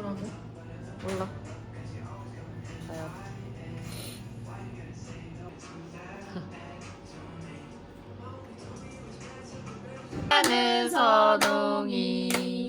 뭐라고? 몰라. 가야 하는 선웅이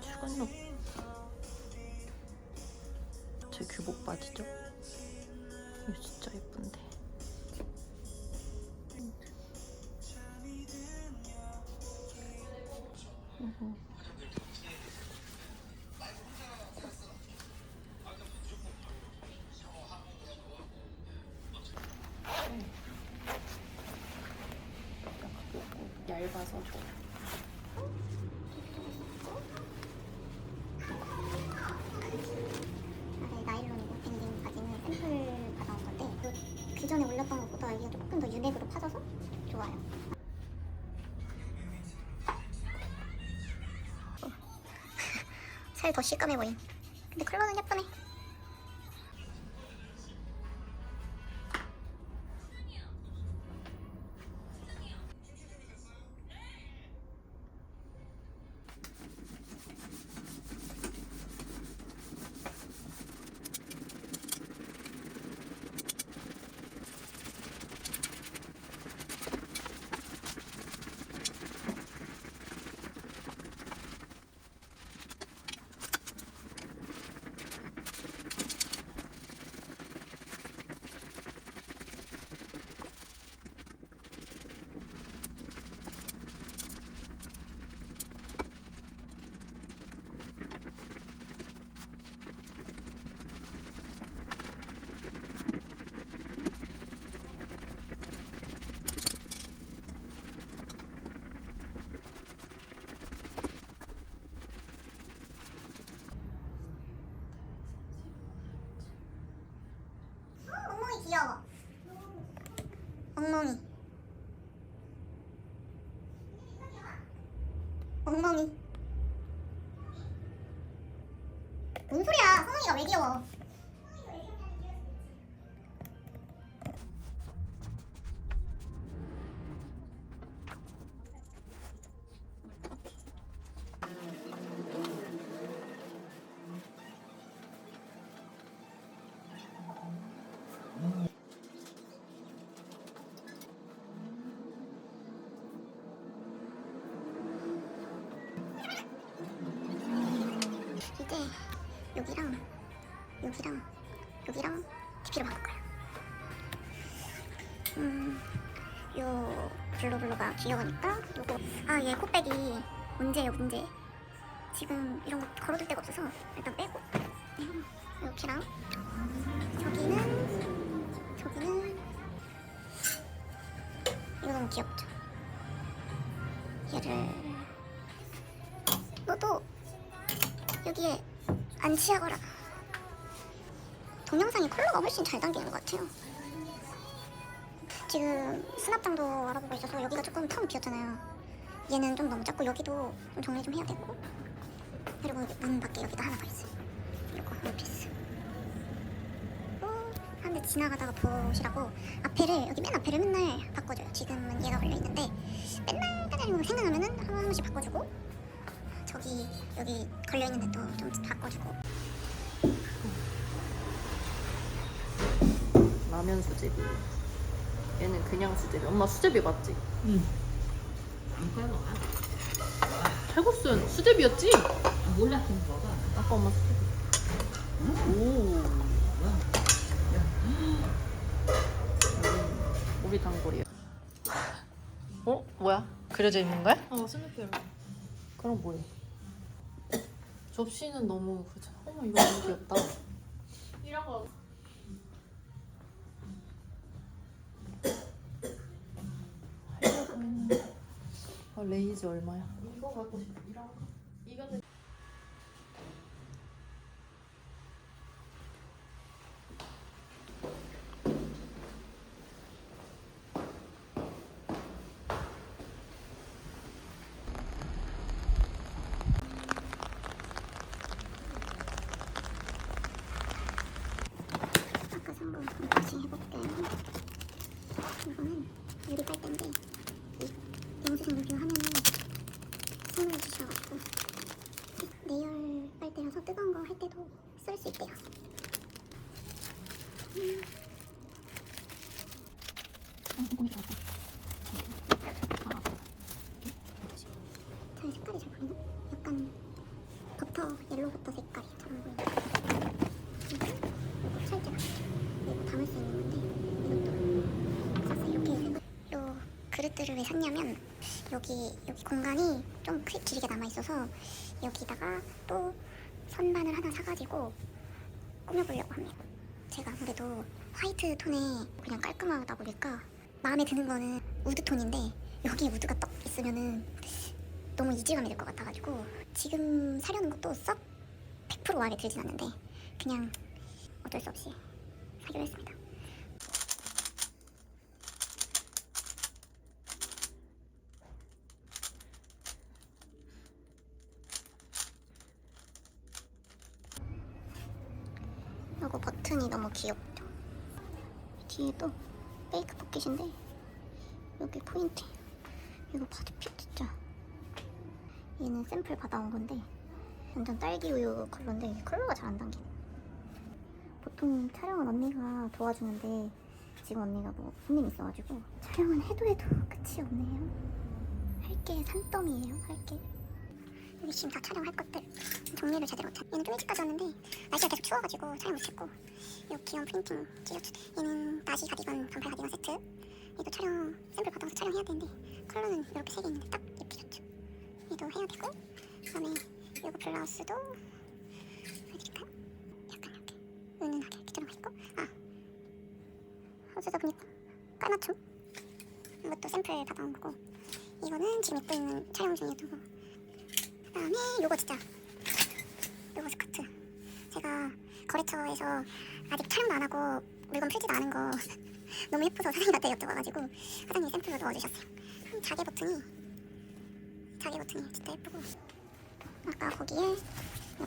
출근룩. 제 교복 바지죠? 이거 진짜 예쁜데. 어허. 얇아서 좋아. 아래 나일론이고 밴딩 바지는 샘플 받아온 건데 그, 그 전에 올렸던 것보다 이게 조금 더 유백으로 파져서 좋아요. 살더 시꺼매 보임. 근데 컬러는 예쁘네. 어, 엉덩이 귀여워. 엉덩이. 엉덩이. 뭔 소리야? 성훈이가 왜 귀여워? 여기랑 여기랑 여기랑 DP로 바꿀 거예요. 음, 요 블루블루가 귀여우니까 요거 아얘 코백이 문제예요 문제. 지금 이런 거 걸어둘 데가 없어서 일단 빼고 이렇게랑 저기는 저기는 이거 너무 귀엽죠. 얘를 너도 여기에 안치하거라. 동영상이 컬러가 훨씬 잘 담기는 것 같아요. 지금 수납장도 알아보고 있어서 여기가 조금 텅 비었잖아요. 얘는 좀 너무 작고 여기도 좀 정리 좀 해야 되고 그리고 문 밖에 여기도 하나 더 있어요. 이거 원피스. 어, 한대 지나가다가 보시라고 앞에를 여기 맨 앞에를 맨날 바꿔줘요. 지금은 얘가 걸려 있는데 맨날 까다리고 생각나면은 한 번씩 바꿔주고 저기 여기 걸려 있는 데도 좀 바꿔주고 라면 수제비. 얘는 그냥 수제비. 엄마 수제비 맞지? 응. 안 까먹어. 칼국수는 수제비였지? 몰랐던 거가. 아까 엄마 수제비. 오. 우리 단골이야. 어? 뭐야? 그려져 있는 거야? 어 스누피로. 그럼 뭐해? 접시는 너무 그렇잖아. 어머 이거 너무 귀엽다. 이런 거. 아, 레이즈 얼마야? 이거 갖고 싶어. 이런 거. 이거는 아까 산거 언박싱 해볼게요. 이거는 유리 빨대인데 이 영수증 리뷰하면은 선물해 주셔가지고 내열 빨대라서 뜨거운 거 할 때도 쓸 수 있대요. 음. 잘 색깔이 잘 보이나? 약간 버터 옐로우 버터 색깔이처럼 보이네. 이거 찰때 이거 담을 수 있는 건데 이것도 샀어요. 이렇게 요 그릇들을 왜 샀냐면 여기 여기 공간이 좀 크, 길게 남아 있어서 여기다가 또 선반을 하나 사가지고 꾸며보려고 합니다. 제가 아무래도 화이트 톤에 그냥 깔끔하다 보니까 마음에 드는 거는 우드 톤인데 여기 우드가 떡 있으면은 너무 이질감이 될것 같아가지고 지금 사려는 것도 썩 100% 마음에 들진 않는데 그냥 어쩔 수 없이 사기로 했습니다. 이거 버튼이 너무 귀엽죠? 뒤에도 페이크 포켓인데 여기 포인트. 이거 피 진짜. 얘는 샘플 받아온 건데 완전 딸기 우유 컬러인데 컬러가 잘안 당기네 보통 촬영은 언니가 도와주는데 지금 언니가 뭐 손님 있어가지고 촬영은 해도 해도 끝이 없네요. 할 게 산더미예요 할 게 지금 다 촬영할 것들 정리를 제대로 못한 얘는 좀 일찍까지 왔는데 날씨가 계속 추워가지고 촬영 못했고 이 귀여운 프린팅 티셔츠 얘는 나시 가디건 반팔 가디건 세트 얘도 촬영 샘플 받아서 촬영해야 되는데 컬러는 이렇게 세 개 있는데 딱 이 티셔츠 얘도 해야 되고 그다음에 이거 블라우스도 보여드릴까요? 약간 이렇게 은은하게 이렇게 들어가 있고 아 어쩌다 보니까 깔맞춤 이것도 샘플 받아온 거고 이거는 지금 입고 있는 촬영 중이어도 그 다음에 요거 진짜. 요거 스커트 제가 거래처에서 아직 촬영도 안 하고 물건 풀지도 않은 거 너무 예뻐서 사장님한테 여쭤봐가지고 사장님이 샘플로 넣어주셨어요. 음, 자개 버튼이 자개 버튼이 진짜 예쁘고. 아까 거기에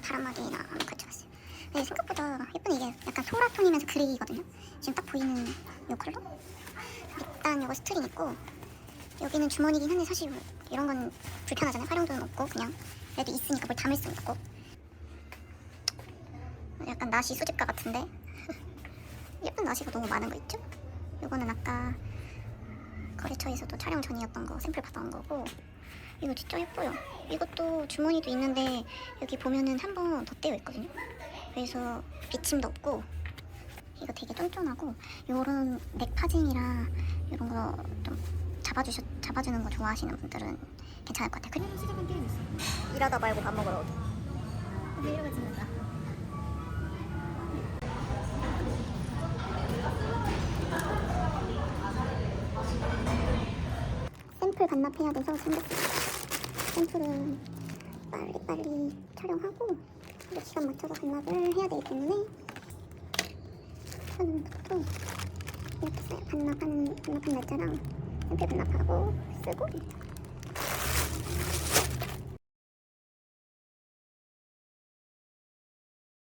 바람막이나 걸쳐봤어요. 근데 생각보다 예쁜 이게 약간 소라톤이면서 그레이거든요. 지금 딱 보이는 요 컬러? 일단 요거 스트링 있고 여기는 주머니긴 한데 사실 뭐 이런 건 불편하잖아요. 활용도는 없고 그냥 그래도 있으니까 뭘 담을 수 있고. 약간 나시 수집가 같은데? 예쁜 나시가 너무 많은 거 있죠? 이거는 아까 거래처에서도 촬영 전이었던 거 샘플 받아온 거고. 이거 진짜 예뻐요. 이것도 주머니도 있는데 여기 보면은 한 번 덧대어 있거든요. 그래서 비침도 없고. 이거 되게 쫀쫀하고. 요런 넥 파징이랑 이런 거 좀 잡아주셔 잡아주는 거 좋아하시는 분들은 괜찮을 것 같아요. 그냥 시작한 게임 있어. 일하다 말고 밥 먹으러 오기. 내려가 지는다. 샘플 반납해야 돼서 챙겼어요. 샘플은 빨리빨리 촬영하고 시간 맞춰서 반납을 해야 되기 때문에 저는 보통 이렇게. 반납한, 반납한 날짜랑 샘플 반납하고 쓰고